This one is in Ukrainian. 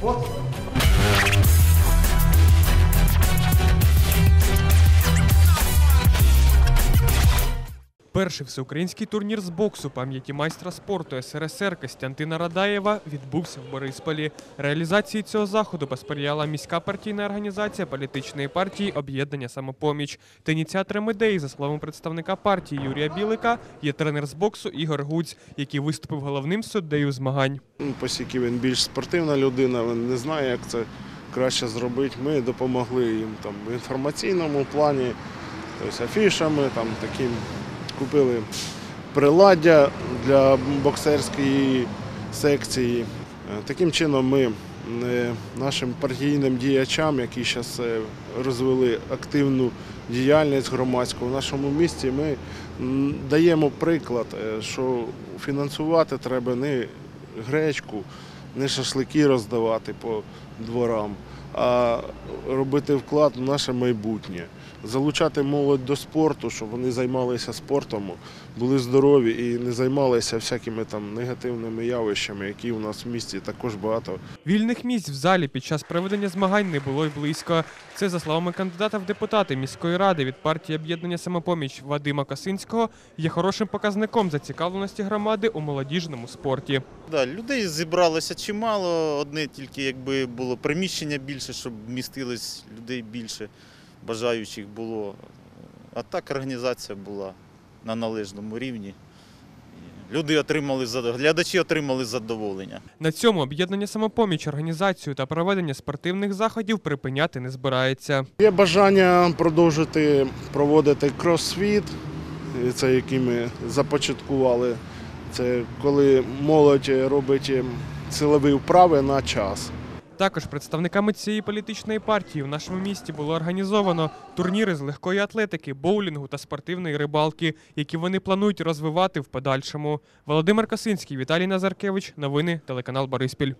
What? Перший всеукраїнський турнір з боксу пам'яті майстра спорту СРСР Костянтина Радаєва відбувся в Борисполі. Реалізації цього заходу посприяла міська партійна організація політичної партії Об'єднання Самопоміч. Та ініціатором ідеї, за словами представника партії Юрія Білика, є тренер з боксу Ігор Гуць, який виступив головним суддею змагань. Ну, Оскільки він більш спортивна людина, він не знає, як це краще зробити. Ми допомогли їм там в інформаційному плані, тобто афішами, там таким купили приладдя для боксерської секції. Е, Таким чином ми е, нашим партійним діячам, які зараз розвели активну діяльність громадську в нашому місті, ми даємо приклад, е, що фінансувати треба не гречку, не шашлики роздавати по дворам, а робити вклад в наше майбутнє. Залучати молодь до спорту, щоб вони займалися спортом, були здорові і не займалися всякими там негативними явищами, які у нас в місті також багато. Вільних місць в залі під час проведення змагань не було й близько. Це, за словами кандидата в депутати міської ради від партії об'єднання самопоміч Вадима Косинського, є хорошим показником зацікавленості громади у молодіжному спорті. Да, людей зібралося чимало. Одне тільки якби було приміщення більше, щоб вмістилось людей більше, бажаючих було. А так організація була на належному рівні. Люди отримали глядачі отримали задоволення. На цьому об'єднання самопоміч організацію та проведення спортивних заходів припиняти не збирається. Є бажання продовжити проводити кросфіт, це який ми започаткували. Це коли молодь робить силові вправи на час. Також представниками цієї політичної партії в нашому місті було організовано турніри з легкої атлетики, боулінгу та спортивної рибалки, які вони планують розвивати в подальшому. Володимир Косинський, Віталій Назаркевич. Новини телеканал Бориспіль.